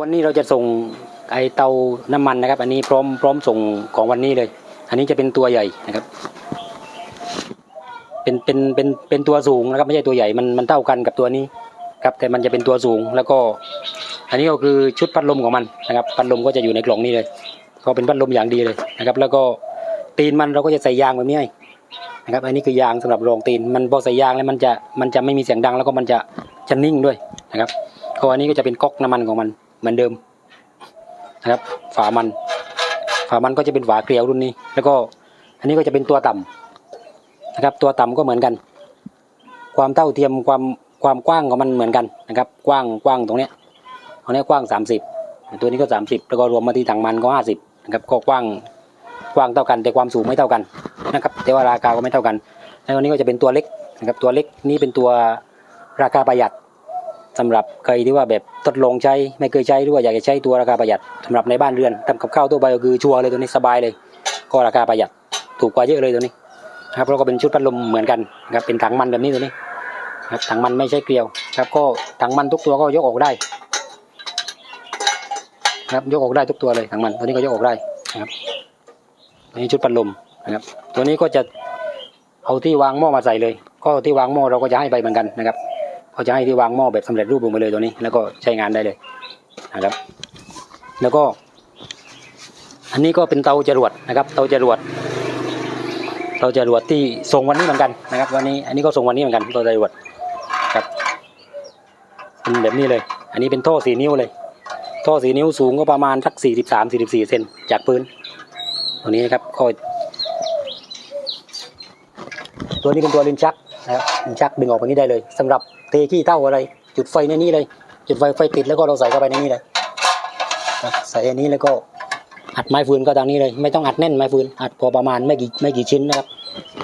วันนี้เราจะส่งไอเตาน้ำมันนะครับ อันนี้พร้อมพร้อมส่งของวันนี้เลย อันนี้จะเป็นตัวใหญ่นะครับ เป็นเป็นเป็นเป็นตัวสูงนะครับ ไม่ใช่ตัวใหญ่มันมันเท่ากันกับตัวนี้ครับ แต่มันจะเป็นตัวสูงแล้วก็ อันนี้ก็คือชุดพัดลมของมันนะครับ พัดลมก็จะอยู่ในกล่องนี้เลย ก็เป็นพัดลมอย่างดีเลยนะครับ แล้วก็ตีนมันเราก็จะใส่ยางแบบนี้นะครับ อันนี้คือยางสำหรับรองตีน มันพอใส่ยางแล้วมันจะมันจะไม่มีเสียงดัง แล้วก็มันจะจะนิ่งด้วยนะครับก็อันนี้ก็จะเป็นก๊อกน้ำมันของมัน เหมือนเดิมนะครับ ฝามัน ฝามันก็จะเป็นฝาเกลียวรุ่นนี้ แล้วก็อันนี้ก็จะเป็นตัวต่ำนะครับ ตัวต่ำก็เหมือนกัน ความเท่าเทียมความความกว้างของมันเหมือนกันนะครับ กว้างกว้างตรงเนี้ยตรงนี้กว้างสามสิบตัวนี้ก็สามสิบแล้วก็รวมมาที่ถังมันก็ห้าสิบนะครับก็กว้างกว้างเท่ากัน แต่ความสูงไม่เท่ากันนะครับ แต่ว่าราคาก็ไม่เท่ากันแล้วอันนี้ก็จะเป็นตัวเล็กนะครับตัวเล็กนี่เป็นตัวราคาประหยัด สำหรับใครที่ว่าแบบทดลองใช้ไม่เคยใช้หรือว่าอยากจะใช้ตัวราคาประหยัดสำหรับในบ้านเรือนทำกับข้าวตัวไปก็คือชัวร์เลยตัวนี้สบายเลย ก็ราคาประหยัดถูกกว่าเยอะเลยตัวนี้ครับแล้วก็เป็นชุดพัดลมเหมือนกันครับเป็นถังมันแบบนี้ตัวนี้ครับถังมันไม่ใช่เกลียวครับ ก็ถังมันทุกตัวก็ยกออกได้ครับยกออกได้ทุกตัวเลยถังมันตัวนี้ก็ยกออกได้ครับอันนี้ชุดพัดลมนะครับ ตัวนี้ก็จะเอาที่วางหม้อมาใส่เลย ก็ที่วางหม้อเราก็จะให้ไปเหมือนกันนะครับ เขาจะให้ที่วางหม้อแบบสำเร็จรูปลงไปเลยตัวนี้ แล้วก็ใช้งานได้เลยนะครับ แล้วก็ อันนี้ก็เป็นเตาจรวดนะครับ เตาจรวดเตาจรวดที่ส่งวันนี้เหมือนกันนะครับ วันนี้อันนี้ก็ส่งวันนี้เหมือนกันเตาจรวดครับเป็นแบบนี้เลย อันนี้เป็นท่อสีนิ้วเลย ท่อสีนิ้วสูงก็ประมาณสักสี่สิบสามสี่สิบสี่เซนจากพื้นตัวนี้นะครับก็ตัวนี้เป็นตัวลิ้นชักนะครับลิ้นชักดึงออกไปนี้ได้เลยสำหรับ เทขี้เต้าอะไร จุดไฟในนี้เลย จุดไฟไฟติดแล้วก็เราใส่เข้าไปในนี้เลยใส่อันนี้แล้วก็อัดไม้ฟืนก็ทางนี้เลย ไม่ต้องอัดแน่นไม้ฟืนอัดพอประมาณไม่กี่ไม่กี่ชิ้นนะครับ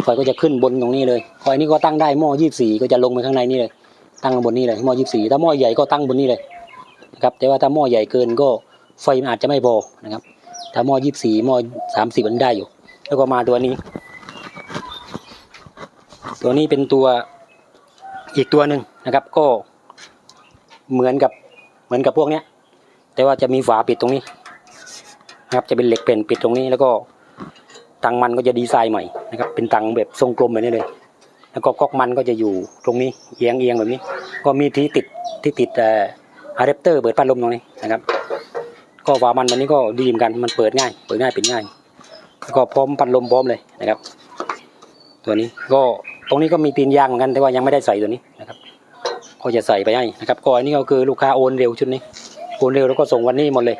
ไฟก็จะขึ้นบนตรงนี้เลยไฟนี้ก็ตั้งได้หม้อยี่สี่ก็จะลงไปข้างในนี่เลย ตั้งบนนี้เลยหม้อยี่สี่ถ้าหม้อใหญ่ก็ตั้งบนนี้เลยนะครับแต่ว่าถ้าหม้อใหญ่เกินก็ไฟมันอาจจะไม่พอนะครับถ้าหม้อยี่สี่หม้อสามสิบมันได้อยู่ แล้วก็มาตัวนี้ ตัวนี้เป็นตัวอีกตัวหนึ่ง นะครับ ก็เหมือนกับเหมือนกับพวกเนี้ย แต่ว่าจะมีฝาปิดตรงนี้นะครับจะเป็นเหล็กเป็นปิดตรงนี้แล้วก็ตังมันก็จะดีไซน์ใหม่นะครับ เป็นตังแบบทรงกลมแบบนี้เลย แล้วก็ก๊อกมันก็จะอยู่ตรงนี้เอียงเอียงแบบนี้ ก็มีที่ติดที่ติดอ่ออะแดปเตอร์เปิดพัดลมตรงนี้นะครับ ก็ฝามันวันนี้ก็ดีเหมือนกันมันเปิดง่าย เปิดง่ายปิดง่ายแล้วก็พร้อมพัดลมพร้อมเลยนะครับ ตัวนี้ก็ตรงนี้ก็มีตีนยางเหมือนกันแต่ว่ายังไม่ได้ใส่ตัวนี้นะครับ ก็จะใส่ไปให้นะครับก็อันนี้ก็คือลูกค้าโอนเร็วชุดนี้โอนเร็วแล้วก็ส่งวันนี้หมดเลย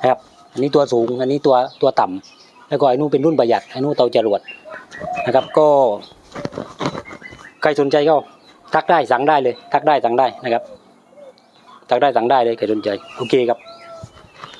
นะครับ อันนี้ตัวสูงอันนี้ตัวตัวต่ำแล้วก็ไอ้นู่นเป็นรุ่นประหยัดไอ้นู่นเตาจรวดนะครับก็ใครสนใจก็ทักได้สั่งได้เลย ทักได้สั่งได้นะครับทักได้สั่งได้เลยใครสนใจโอเคครับ